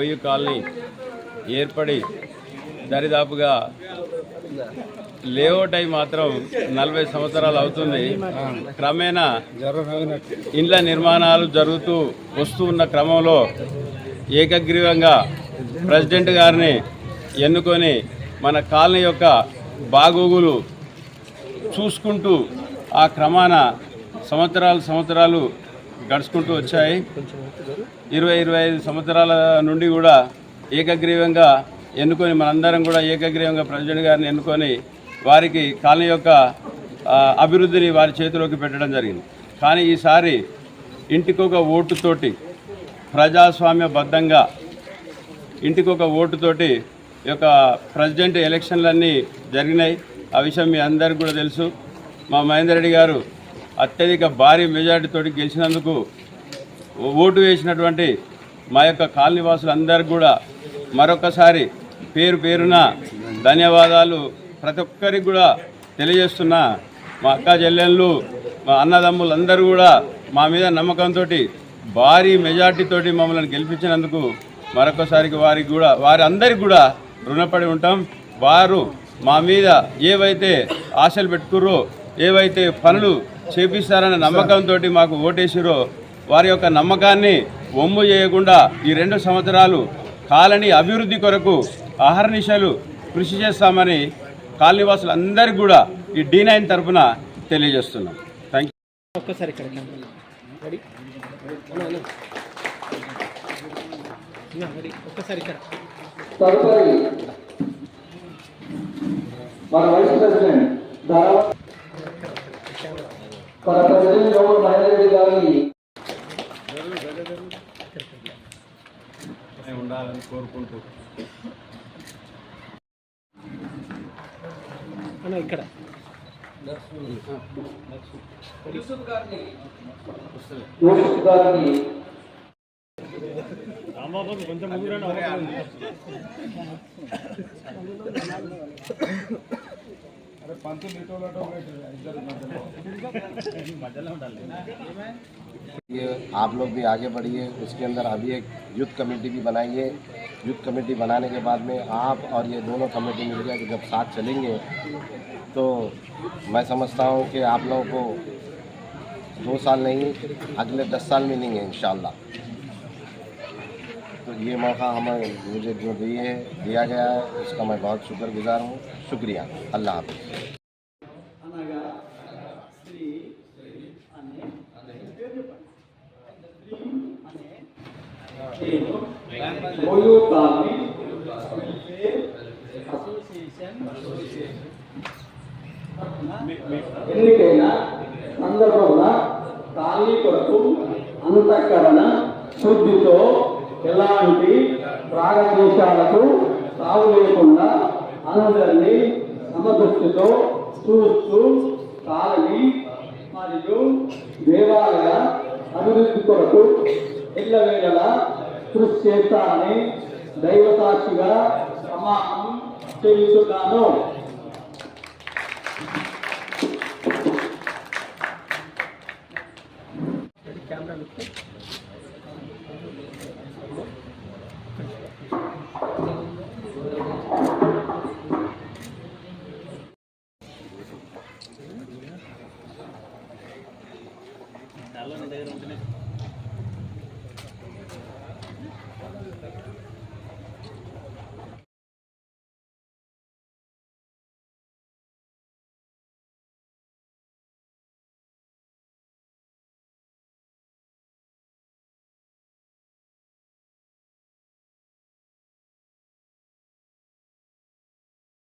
OU colony ఏర్పడి దరిదాపుగా layout అయి మాత్రం నలభై సంవత్సరాలు అవుతుంది. క్రమేణా ఇండ్ల నిర్మాణాలు జరుగుతూ వస్తూ ఉన్న క్రమంలో ఏకగ్రీవంగా ప్రెసిడెంట్ గారిని ఎన్నుకొని మన కాలనీ యొక్క బాగోగులు చూసుకుంటూ ఆ క్రమాన సంవత్సరాలు సంవత్సరాలు గడుచుకుంటూ వచ్చాయి. ఇరవై ఇరవై ఐదు సంవత్సరాల నుండి కూడా ఏకగ్రీవంగా ఎన్నుకొని మనందరం కూడా ఏకగ్రీవంగా ప్రెసిడెంట్ గారిని ఎన్నుకొని వారికి కాలనీ యొక్క అభివృద్ధిని వారి చేతిలోకి పెట్టడం జరిగింది. కానీ ఈసారి ఇంటికొక ఓటుతోటి ప్రజాస్వామ్యబద్ధంగా ఇంటికొక ఓటుతోటి ఈ యొక్క ప్రెసిడెంట్ ఎలక్షన్లన్నీ జరిగినాయి. ఆ విషయం మీ అందరికీ కూడా తెలుసు. మా మహేందర్ రెడ్డి గారు అత్యధిక భారీ మెజార్టీతో గెలిచినందుకు ఓటు వేసినటువంటి మా యొక్క కాలనీవాసులందరికీ కూడా మరొకసారి పేరు పేరున ధన్యవాదాలు. ప్రతి ఒక్కరికి కూడా తెలియజేస్తున్న మా అక్క చెల్లెళ్ళు మా అన్నదమ్ములందరూ కూడా మా మీద నమ్మకంతో భారీ మెజార్టీతోటి మమ్మల్ని గెలిపించినందుకు మరొకసారికి వారికి కూడా వారి కూడా రుణపడి ఉంటాం. వారు మా మీద ఏవైతే ఆశలు పెట్టుకుర్రో ఏవైతే పనులు చేపిస్తారన్న నమ్మకంతో మాకు ఓటేసిరో వారి యొక్క నమ్మకాన్ని ఒమ్ము చేయకుండా ఈ రెండు సంవత్సరాలు కాలనీ అభివృద్ధి కొరకు అహర్నిశలు కృషి చేస్తామని కాలనీవాసులు అందరికీ కూడా ఈ డి నైన్ తరఫున తెలియజేస్తున్నాం. థ్యాంక్ యూ ఒక్కసారి మన వైస్ ప్రెసిడెంట్ మన ప్రెసిడెంట్ గౌరవ ఉండాలని కోరుకుంటూ ఇక్కడ యూసుఫ్ గారిని ये आप लोग भी आगे बढ़िए, उसके अंदर अभी एक यूथ कमेटी भी बनाइए। यूथ कमेटी बनाने के बाद में आप और ये दोनों कमेटी मिल के जब साथ चलेंगे तो मैं समझता हूँ कि आप लोगों को दो साल नहीं, अगले दस साल मिलेंगे इन ये मौका हमें मुझे जो दिए दिया गया है उसका मैं बहुत शुक्रगुजार हूँ शुक्रिया अल्लाह हाफिज़ అనగా స్త్రీ అనే నేను ఓయూ కాలనీ ఎన్నికైన సందర్భంగా కాలనీ కొరకు అంతఃకరణ శుద్ధితో ఎలాంటి రాగద్వేషాలకు సాగు లేకుండా అందరినీ సమదృష్టితో చూస్తూ కాలని మరియు దేవాలయ అభివృద్ధి కొరకు ఎల్లవేళలా కృషి చేస్తానని దైవసాక్షిగా ప్రమాణం చేస్తున్నాను కెమెరా లుక్ చాలా దగ్గర ఉంటున్నాయి